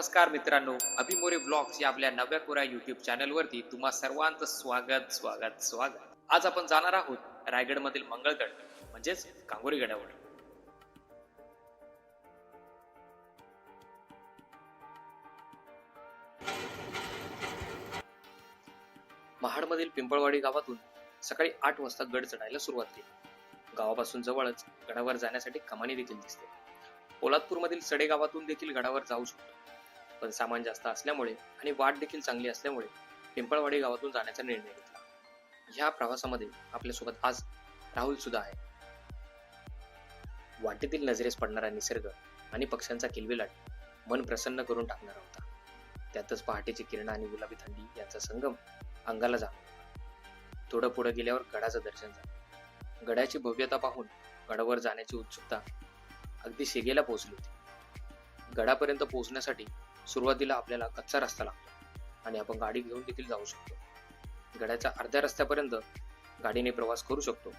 नमस्कार मित्रांनो अभिमोरे ब्लॉग्स या आपल्या नव्या कोऱ्या युट्यूब चॅनलवरती तुम्हा सर्वांचं स्वागत स्वागत स्वागत. आज आपण जाणार आहोत रायगडमधील मंगळगड म्हणजेच कांगोरी गडावर. महाडमधील पिंपळवाडी गावातून सकाळी आठ वाजता गड चढायला सुरुवात केली. गावापासून जवळच गडावर जाण्यासाठी कमानी देखील दिसते. पोलादपूरमधील सडे गावातून देखील गडावर जाऊ शकतो. पण सामान जास्त असल्यामुळे आणि वाट देखील चांगली असल्यामुळे पिंपळवाडी गावातून जाण्याचा निर्णय घेतला. ह्या प्रवासामध्ये आपल्यासोबत आज राहुल सुद्धा आहे. वाटेतील नजरेस पडणारा निसर्ग आणि पक्ष्यांचा किलबिलाट मन प्रसन्न करून टाकणारा होता. त्यातच पहाटेची किरण आणि गुलाबी थंडी यांचा संगम अंगाला जाणवला. थोडं पुढे गेल्यावर गडाचं दर्शन झालं. गडाची भव्यता पाहून गडावर जाण्याची उत्सुकता अगदी शेगेला पोहोचली होती. गडापर्यंत पोहोचण्यासाठी सुरुवातीला आपल्याला कच्चा रस्ता लागतो आणि आपण गाडी घेऊन देखील जाऊ शकतो. गड्याच्या अर्ध्या रस्त्यापर्यंत गाडीने प्रवास करू शकतो.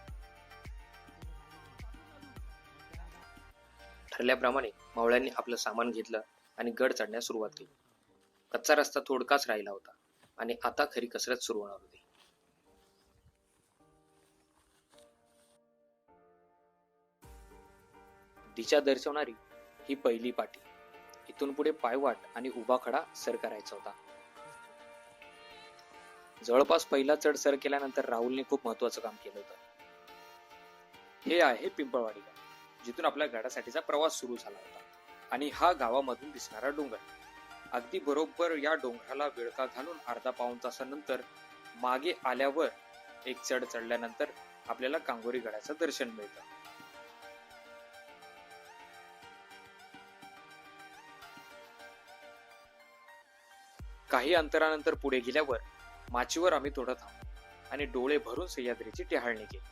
ठरल्याप्रमाणे मावळ्यांनी आपलं सामान घेतलं आणि गड चढण्यास सुरुवात केली. कच्चा रस्ता थोडकाच राहिला होता आणि आता खरी कसरत सुरू होणार होती. दिशा दर्शवणारी ही पहिली पाटी इथून पुढे पायवाट आणि उभा खडा सर करायचा होता. जवळपास पहिला चढ सर केल्यानंतर राहुलने खूप महत्वाचं काम केलं होतं. हे आहे पिंपळवाडी गाव जिथून आपल्या गडासाठीचा प्रवास सुरू झाला होता. आणि हा गावामधून दिसणारा डोंगर. अगदी बरोबर या डोंगराला विळका घालून अर्धा पाऊन तासानंतर मागे आल्यावर एक चढ चढल्यानंतर आपल्याला कांगोरी गडाचं दर्शन मिळतं. काही अंतरानंतर पुढे गेल्यावर माचीवर आम्ही थोडं थांबलो आणि डोळे भरून सह्याद्रीची टेहाळणी केली.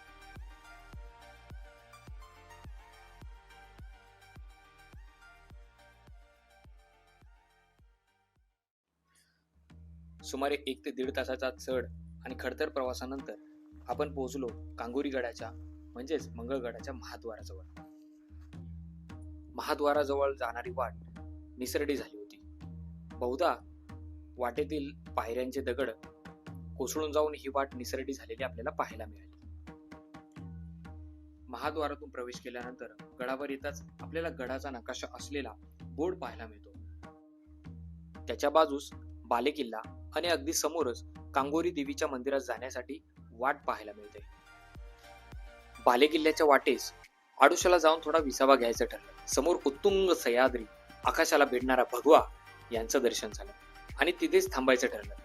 सुमारे एक ते दीड तासाचा चढ आणि खडतर प्रवासानंतर आपण पोहोचलो कांगोरीगडाच्या म्हणजेच मंगळगडाच्या महाद्वाराजवळ. महाद्वाराजवळ जाणारी वाट निसरडी झाली होती. बहुधा वाटेतील पायऱ्यांचे दगड कोसळून जाऊन ही वाट निसरडी झालेली आपल्याला पाहायला मिळाली. महाद्वारातून प्रवेश केल्यानंतर गडावर येताच आपल्याला गडाचा नकाशा असलेला बोर्ड पाहायला मिळतो. त्याच्या बाजूस बालेकिल्ला आणि अगदी समोरच कांगोरी देवीच्या मंदिरात जाण्यासाठी वाट पाहायला मिळते. बालेकिल्ल्याच्या वाटेस आडुशाला जाऊन थोडा विसावा घ्यायचा ठरलं. समोर उत्तुंग सह्याद्री आकाशाला भेटणारा भगवा यांचं दर्शन झालं. आणि तिथेच थांबायचं ठरलं.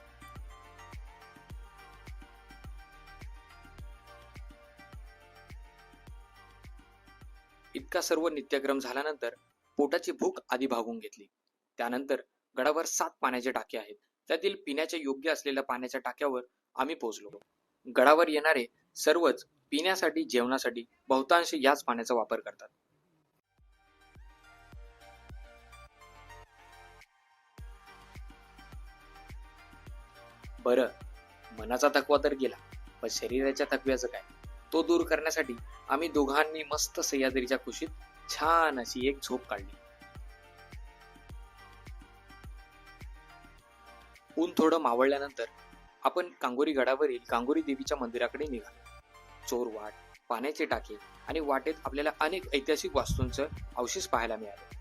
इतका सर्व नित्यक्रम झाल्यानंतर पोटाची भूक आधी भागून घेतली. त्यानंतर गडावर सात पाण्याचे टाके आहेत. त्यातील पिण्याच्या योग्य असलेल्या पाण्याच्या टाक्यावर आम्ही पोहोचलो. गडावर येणारे सर्वच पिण्यासाठी जेवणासाठी बहुतांश याच पाण्याचा वापर करतात. बरं मनाचा थकवा तर गेला पण शरीराच्या थकव्याचं काय? तो दूर करण्यासाठी आम्ही दोघांनी मस्त सह्याद्रीच्या कुशीत छान अशी एक झोप काढली. ऊन थोडं मावळल्यानंतर आपण कांगोरी गडावरील कांगोरी देवीच्या मंदिराकडे निघालो. चोर वाट पाण्याचे टाके आणि वाटेत आपल्याला अनेक ऐतिहासिक वास्तूंचं अवशेष पाहायला मिळाले.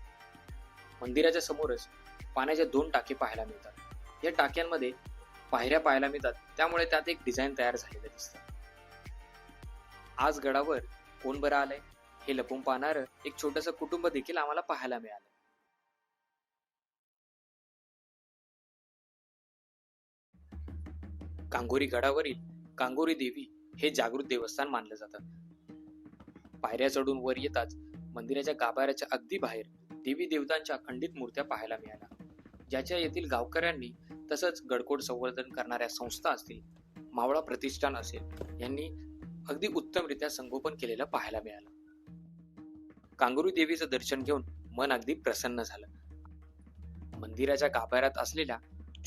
मंदिराच्या समोरच पाण्याचे दोन टाके पाहायला मिळतात. या टाक्यांमध्ये पायऱ्या पाहायला मिळतात त्यामुळे त्यात एक डिझाईन तयार झालेलं दिसतं. आज गडावर कोण बरं आलंय हे लपून पाहणार एक छोटस कुटुंब देखील आम्हाला पाहायला मिळालं. कांगोरी गडावरील कांगोरी देवी हे जागृत देवस्थान मानलं जातं. पायऱ्या चढून वर येताच मंदिराच्या गाभाऱ्याच्या अगदी बाहेर देवी देवतांच्या खंडित मूर्त्या पाहायला मिळाल्या. ज्याच्या येथील गावकऱ्यांनी तसंच गडकोट संवर्धन करणाऱ्या संस्था असतील मावळा प्रतिष्ठान असेल यांनी अगदी उत्तमरित्या संगोपन केलेलं पाहायला मिळालं. कांगरू देवीचं दर्शन घेऊन मन अगदी प्रसन्न झालं. मंदिराच्या गाभाऱ्यात असलेल्या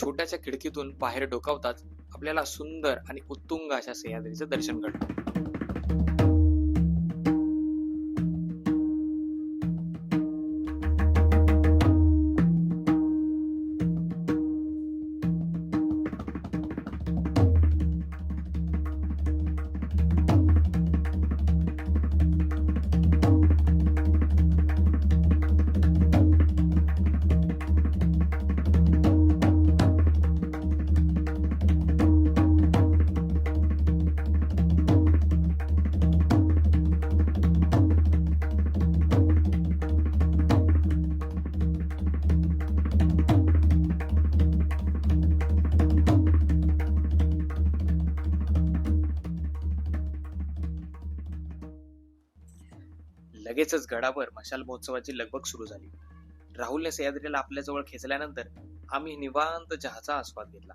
छोट्याशा खिडकीतून बाहेर डोकावताच आपल्याला सुंदर आणि उत्तुंग अशा सह्याद्रीचं दर्शन घडलं. लगेचच गडावर मशाल महोत्सवाची लगबग सुरू झाली. राहुलने सह्याद्रीला आपल्याजवळ खेचल्यानंतर आम्ही निवांत चहाचा आस्वाद घेतला.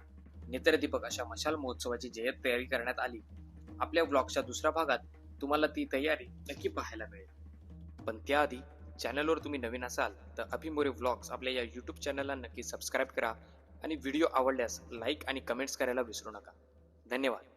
नेत्रदीपक अशा मशाल महोत्सवाची जय्यत तयारी करण्यात आली. आपल्या व्लॉगच्या दुसऱ्या भागात तुम्हाला ती तयारी नक्की पाहायला मिळेल. पण त्याआधी चॅनलवर तुम्ही नवीन असाल तर अभिमोरे व्लॉग्स आपल्या या यूट्यूब चॅनलला नक्की सबस्क्राईब करा आणि व्हिडिओ आवडल्यास लाईक आणि कमेंट्स करायला विसरू नका. धन्यवाद.